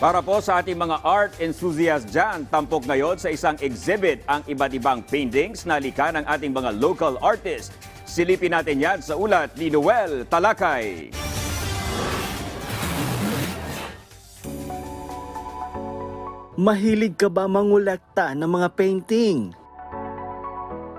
Para po sa ating mga art enthusiasts dyan, tampok ngayon sa isang exhibit ang iba't ibang paintings na likha ng ating mga local artists. Silipin natin yan sa ulat ni Noel Talakay. Mahilig ka ba mangolekta ng mga painting?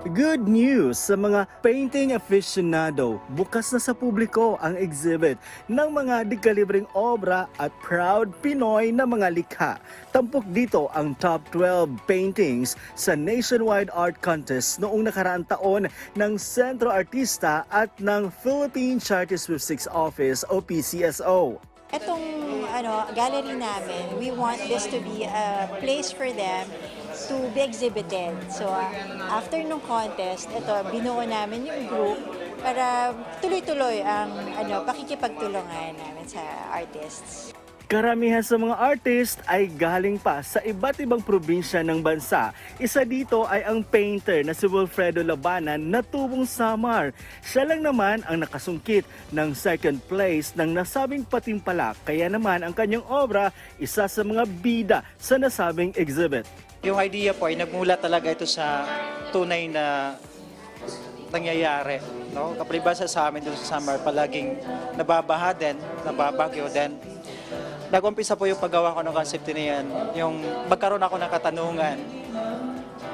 Good news sa mga painting aficionado. Bukas na sa publiko ang exhibit ng mga dekalibreng obra at proud Pinoy na mga likha. Tampok dito ang top 12 paintings sa Nationwide Art Contest noong nakaraang taon ng Centro Artista at ng Philippine Charity Sweepstakes Office o PCSO. Etong ano, gallery namin, we want this to be a place for them to be exhibited. So, uh, after nung contest, ito, binuo namin yung group para tuloy-tuloy ang ano, pakikipagtulungan namin sa artists. Karamihan sa mga artist ay galing pa sa iba't ibang probinsya ng bansa. Isa dito ay ang painter na si Wilfredo Labanan na tubong Samar. Siya lang naman ang nakasungkit ng second place ng nasabing patimpalak. Kaya naman ang kanyang obra isa sa mga bida sa nasabing exhibit. Yung idea po ay nagmula talaga ito sa tunay na nangyayari. No? Kapribasa sa amin doon sa summer, palaging nababaha din, nababagyo din. Nag-umpisa po yung paggawa ko ng concept na yan, yung magkaroon ako ng katanungan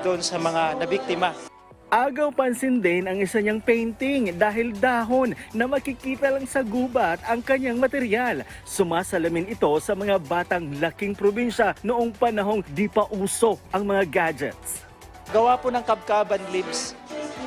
doon sa mga nabiktima. Agaw pansin din ang isa niyang painting dahil dahon na makikita lang sa gubat ang kanyang material. Sumasalamin ito sa mga batang laking probinsya noong panahong di pa uso ang mga gadgets. Gawa po ng kabkaban leaves.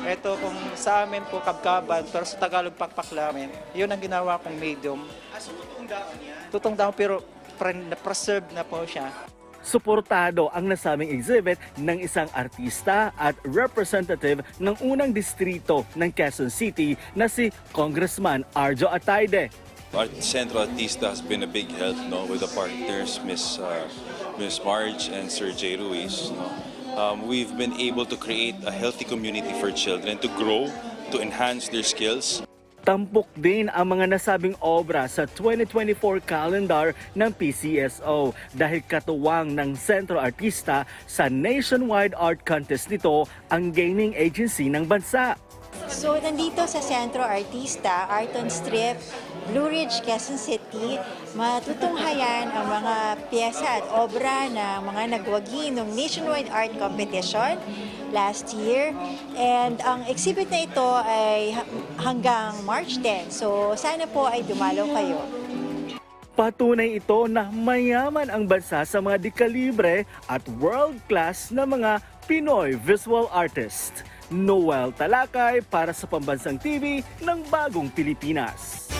Ito kung sa amin po kabkaban, pero sa Tagalog pakpaklamin. Yun ang ginawa kong medium. Ah, so tutong daon yan? Tutong daon pero pre- na-preserve na po siya. Suportado ang nasabing exhibit ng isang artista at representative ng unang distrito ng Quezon City na si Congressman Arjo Atayde. Art Centro Artista has been a big help no, with the partners, Miss uh, Miss Marge and Sir J. Ruiz. No. Um, we've been able to create a healthy community for children to grow, to enhance their skills. Tampok din ang mga nasabing obra sa 2024 calendar ng PCSO dahil katuwang ng Sentro Artista sa nationwide art contest nito ang gaming agency ng bansa. So, nandito sa Centro Artista, Art on Strip, Blue Ridge, Quezon City, matutunghayan ang mga piyesa at obra ng mga nagwagi ng Nationwide Art Competition last year. And ang exhibit na ito ay ha- hanggang March 10. So, sana po ay dumalaw kayo. Patunay ito na mayaman ang bansa sa mga dekalibre at world-class na mga Pinoy visual artist. Noel Talakay para sa Pambansang TV ng Bagong Pilipinas.